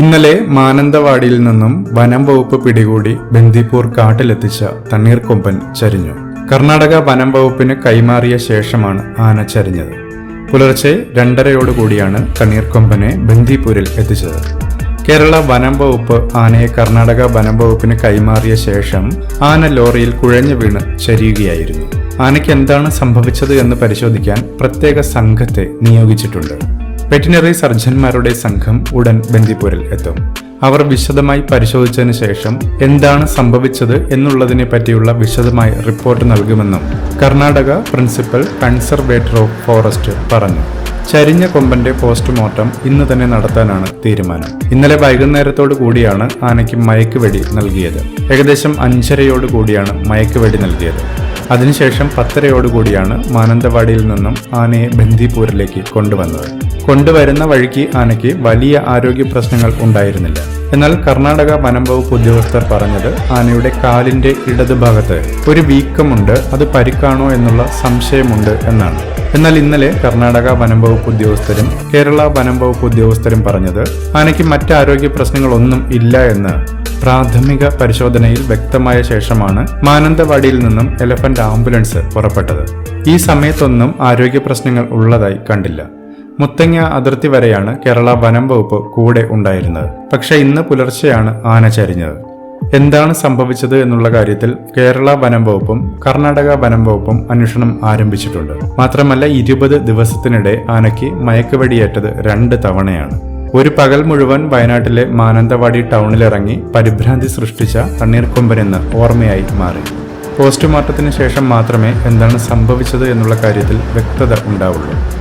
ഇന്നലെ മാനന്തവാടിയിൽ നിന്നും വനം വകുപ്പ് പിടികൂടി ബന്ദിപ്പൂർ കാട്ടിലെത്തിച്ച തണ്ണീർക്കൊമ്പൻ ചരിഞ്ഞു. കർണാടക വനം വകുപ്പിന് കൈമാറിയ ശേഷമാണ് ആന ചരിഞ്ഞത്. പുലർച്ചെ രണ്ടരയോടുകൂടിയാണ് തണ്ണീർക്കൊമ്പനെ ബന്ദിപ്പൂരിൽ എത്തിച്ചത്. കേരള വനം വകുപ്പ് ആനയെ കർണാടക വനം വകുപ്പിന് കൈമാറിയ ശേഷം ആന ലോറിയിൽ കുഴഞ്ഞു വീണ് ചരിയുകയായിരുന്നു. ആനയ്ക്ക് എന്താണ് സംഭവിച്ചത് എന്ന് പരിശോധിക്കാൻ പ്രത്യേക സംഘത്തെ നിയോഗിച്ചിട്ടുണ്ട്. വെറ്റിനറി സർജന്മാരുടെ സംഘം ഉടൻ ബന്ദിപ്പൂരിൽ എത്തും. അവർ വിശദമായി പരിശോധിച്ചതിന് ശേഷം എന്താണ് സംഭവിച്ചത് എന്നുള്ളതിനെ പറ്റിയുള്ള വിശദമായ റിപ്പോർട്ട് നൽകുമെന്നും Karnataka principal conservator of forest പറഞ്ഞു. ചരിഞ്ഞ കൊമ്പന്റെ പോസ്റ്റ്മോർട്ടം ഇന്ന് തന്നെ നടത്താനാണ് തീരുമാനം. ഇന്നലെ വൈകുന്നേരത്തോടു കൂടിയാണ് ആനയ്ക്ക് മയക്കുവെടി നൽകിയത്. ഏകദേശം അഞ്ചരയോടു കൂടിയാണ് മയക്കുവെടി നൽകിയത്. അതിനുശേഷം പത്തരയോടുകൂടിയാണ് മാനന്തവാടിയിൽ നിന്നും ആനയെ ബന്ദിപൂരിലേക്ക് കൊണ്ടുവന്നത്. കൊണ്ടുവരുന്ന വഴിക്ക് ആനയ്ക്ക് വലിയ ആരോഗ്യ പ്രശ്നങ്ങൾ ഉണ്ടായിരുന്നില്ല. എന്നാൽ കർണാടക വനംവകുപ്പ് ഉദ്യോഗസ്ഥർ പറഞ്ഞത് ആനയുടെ കാലിന്റെ ഇടതുഭാഗത്ത് ഒരു വീക്കമുണ്ട് അത് പരിക്കാണോ എന്നുള്ള സംശയമുണ്ട് എന്നാണ്. എന്നാൽ ഇന്നലെ കർണാടക വനംവകുപ്പ് ഉദ്യോഗസ്ഥരും കേരള വനംവകുപ്പ് ഉദ്യോഗസ്ഥരും പറഞ്ഞത് ആനയ്ക്ക് മറ്റ് ആരോഗ്യ പ്രശ്നങ്ങളൊന്നും ഇല്ല എന്ന് പ്രാഥമിക പരിശോധനയിൽ വ്യക്തമായ ശേഷമാണ് മാനന്തവാടിയിൽ നിന്നും എലഫന്റ് ആംബുലൻസ് പുറപ്പെട്ടത്. ഈ സമയത്തൊന്നും ആരോഗ്യ പ്രശ്നങ്ങൾ ഉള്ളതായി കണ്ടില്ല. മുത്തങ്ങ അതിർത്തി വരെയാണ് കേരള വനം വകുപ്പ് കൂടെ ഉണ്ടായിരുന്നത്. പക്ഷെ ഇന്ന് പുലർച്ചെയാണ് ആന ചരിഞ്ഞത്. എന്താണ് സംഭവിച്ചത് എന്നുള്ള കാര്യത്തിൽ കേരള വനം വകുപ്പും കർണാടക വനം വകുപ്പും അന്വേഷണം ആരംഭിച്ചിട്ടുണ്ട്. മാത്രമല്ല ഇരുപത് ദിവസത്തിനിടെ ആനയ്ക്ക് മയക്കുവെടിയേറ്റത് രണ്ട് തവണയാണ്. ഒരു പകൽ മുഴുവൻ വയനാട്ടിലെ മാനന്തവാടി ടൗണിലിറങ്ങി പരിഭ്രാന്തി സൃഷ്ടിച്ച തണ്ണീർക്കൊമ്പനെന്ന് ഓർമ്മയായി മാറി. പോസ്റ്റ്മോർട്ടത്തിന് ശേഷം മാത്രമേ എന്താണ് സംഭവിച്ചത് എന്നുള്ള കാര്യത്തിൽ വ്യക്തത ഉണ്ടാവുള്ളൂ.